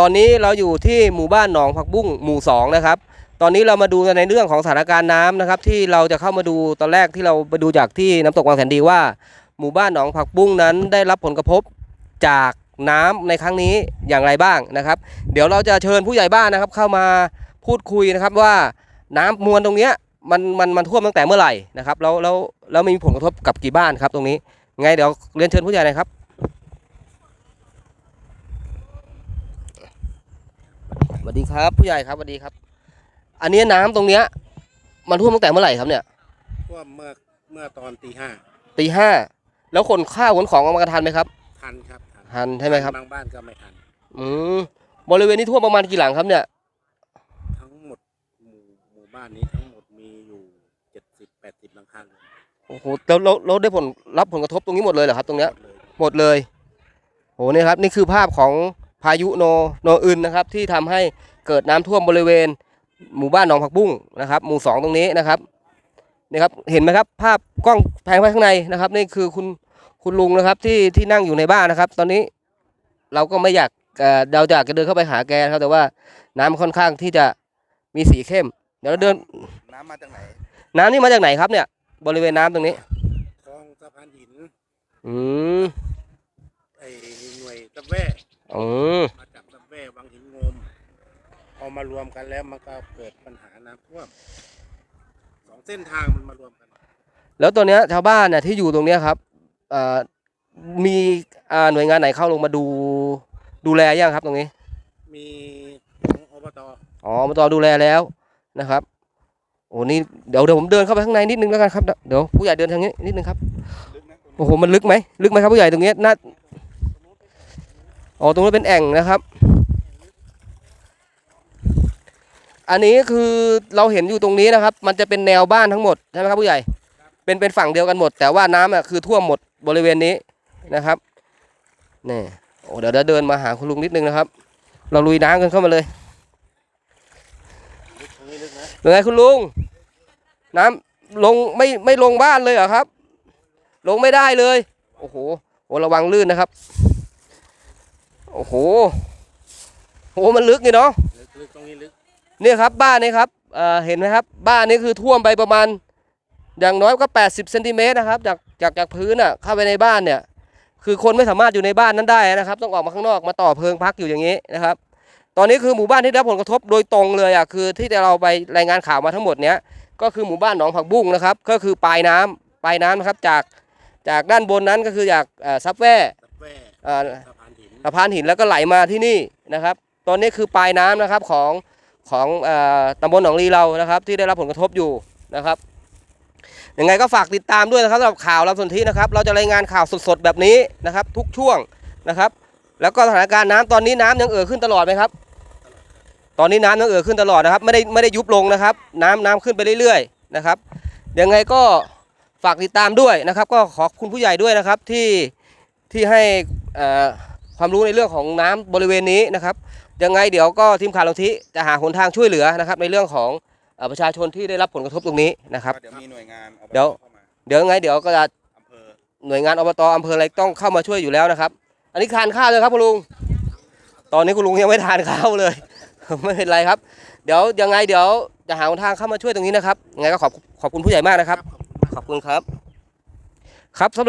ตอนนี้เราอยู่ที่หมู่บ้านหนองผักบุ้งหมู่สองนะครับ ตอนนี้เรามาดูในเรื่องของสถานการณ์น้ำนะครับ ที่เราจะเข้ามาดูตอนแรกที่เราไปดูจากที่น้ำตกวังแสนดีว่า หมู่บ้านหนองผักบุ้งนั้นได้รับผลกระทบจากน้ำในครั้งนี้อย่างไรบ้างนะครับ เดี๋ยวเราจะเชิญผู้ใหญ่บ้านนะครับ เข้ามาพูดคุยนะครับว่าน้ำมวลตรงเนี้ยมันมันมันท่วมตั้งแต่เมื่อไหร่นะครับแล้วแล้วแล้วมีผลกระทบกับกี่บ้านครับตรงนี้ไงเดี๋ยวเรียนเชิญผู้ใหญ่น่อยครับ สวัสดีครับ ผู้ใหญ่ครับสวัสดีครับ อันนี้น้ำตรงเนี้ย มันท่วมตั้งแต่เมื่อไหร่ครับเนี่ยท่วมเมื่อเมื่อตอนตีห้าตีห้าแล้วขนข้าวขนของออกมากันทันไหมครับ ทันครับทันใช่ไหมครับบางบ้านก็ไม่ทัน อืมบริเวณนี้ท่วมประมาณกี่หลังครับเนี่ย ทั้งหมดหมู่หมู่บ้านนี้ทั้งหมดมีอยู่เจ็ดสิบแปดสิบหลังคาเรือนโอ้โหแล้วเราเราได้ผลรับผลกระทบตรงนี้หมดเลยเหรอครับ ตรงเนี้ยหมดเลยหมดเลยโหนี่ครับ นี่คือภาพของ พายุโนโนอึนนะครับที่ทำให้เกิดน้ำท่วมบริเวณ หมู่บ้านหนองผักบุ้งนะครับหมู่สองตรงนี้นะครับนี่ครับเห็นไหมครับภาพกล้องแพงไปข้างในนะครับนี่คือคุณคุณลุงนะครับที่ที่นั่งอยู่ในบ้านนะครับ ตอนนี้เราก็ไม่อยากเอ่อเราอยากจะเดินเข้าไปหาแกนะครับ แต่ว่าน้ำค่อนข้างที่จะมีสีเข้ม เดี๋ยวเราเดินน้ำมาจากไหน น้ำนี่มาจากไหนครับเนี่ย บริเวณน้ำตรงนี้คลองสะพานหิน อืมไอ้หน่วยตะแว่อืม มาจากตะแว่บางหินงมพอมารวม กันแล้วมันก็เกิดปัญหาน้ำท่วมสองเส้นทางมันมารวมกัน แล้วตัวเนี้ยชาวบ้านเนี่ยที่อยู่ตรงเนี้ยครับเอ่อมีอ่าหน่วยงานไหนเข้าลงมาดูดูแลยังครับตรงนี้ มีของอบตอ๋อมาต่อดูแลแล้วนะครับ โอ้นี่เดี๋ยวเดี๋ยวผมเดินเข้าไปข้างในนิดนึงแล้วกันครับ เดี๋ยวผู้ใหญ่เดินทางนี้นิดนึงครับลึกไหมโอ้โห มันลึกไหม ลึกไหมครับผู้ใหญ่ตรงเนี้ยน่าอ๋อ ตรงนี้นเป็นแอ่งนะครับ อันนี้คือเราเห็นอยู่ตรงนี้นะครับ มันจะเป็นแนวบ้านทั้งหมดใช่ไหมครับผู้ใหญ่ เป็นเป็นฝั่งเดียวกันหมด แต่ว่าน้ำอะคือท่วมหมดบริเวณนี้นะครับนี่โอ้เดี๋ยวเดินมาหาคุณลุงนิดนึงนะครับ เราลุยน้ำกันเข้ามาเลยลึกตรงนี้ลึกนะเป็นไงคุณลุง น้ำลงไม่ไม่ลงบ้านเลยเหรอครับ ลงไม่ได้เลย โอ้โหโอ้ระวังลื่นนะครับ โอ้โหโอ้มันลึกนี่เนาะลึกตรงนี้ลึก เนี่ยครับบ้านนี้ครับเอ่อเห็นไหมครับ บ้านนี้คือท่วมไปประมาณ อย่างน้อยก็ 80เซนติเมตรนะครับจากจากจากพื้นอะเข้าไปในบ้านเนี่ยคือคนไม่สามารถอยู่ในบ้านนั้นได้นะครับ ต้องออกมาข้างนอกมาต่อเพิงพักอยู่อย่างนี้นะครับ ตอนนี้คือหมู่บ้านที่ได้รับผลกระทบโดยตรงเลยอะคือที่เราไปรายงานข่าวมาทั้งหมดเนี้ยก็คือหมู่บ้านหนองผักบุ้งนะครับ ก็คือปลายน้ำปลายน้ำนะครับจากจากด้านบนนั้นก็คือจากเอ่อซับแว่ตะแว่เอ่อสะพานหินสะพานหินแล้วก็ไหลมาที่นี่นะครับ ตอนนี้คือปลายน้ำนะครับของ ของอตำบลหนองลีเรานะครับ ที่ได้รับผลกระทบอยู่นะครับยังไงก็ฝากติดตามด้วยนะครับสำหรับข่าวเราสนที่นะครับ เราจะรายงานข่าวสดๆแบบนี้นะครับ ทุกช่วงนะครับ แล้วก็สถานการณ์น้ำตอนนี้น้ำยังเอ่อขึ้นตลอดไหมครับ ตอนนี้น้ำยังเอ่อขึ้นตลอดนะครับ ไม่ได้ไม่ได้ยุบลงนะครับ น้ำน้ำขึ้นไปเรื่อยๆนะครับยังไงก็ฝากติดตามด้วยนะครับ ก็ขอบคุณผู้ใหญ่ด้วยนะครับที่ที่ให้ความรู้ในเรื่องของน้ำบริเวณนี้นะครับ ยังไงเดี๋ยวก็ทีมข่าวลงทิจะหาหนทางช่วยเหลือนะครับ ในเรื่องของเอ่อประชาชนที่ได้รับผลกระทบตรงนี้นะครับ เดี๋ยวมีหน่วยงานอบตเดี๋ยวเข้ามาเดี๋ยวยังไงเดี๋ยวก็จะอำเภอหน่วยงานอบตอำเภออะไรต้องเข้ามาช่วยอยู่แล้วนะครับ อันนี้ทานข้าวเลยครับคุณลุง ตอนนี้คุณลุงยังไม่ทานข้าวเลย ไม่เป็นไรครับ เดี๋ยวยังไงเดี๋ยวจะหาหนทางเข้ามาช่วยตรงนี้นะครับยังไงก็ขอบขอบคุณผู้ใหญ่มากนะครับ ขอบคุณมากขอบคุณครับ ครับสำหรับ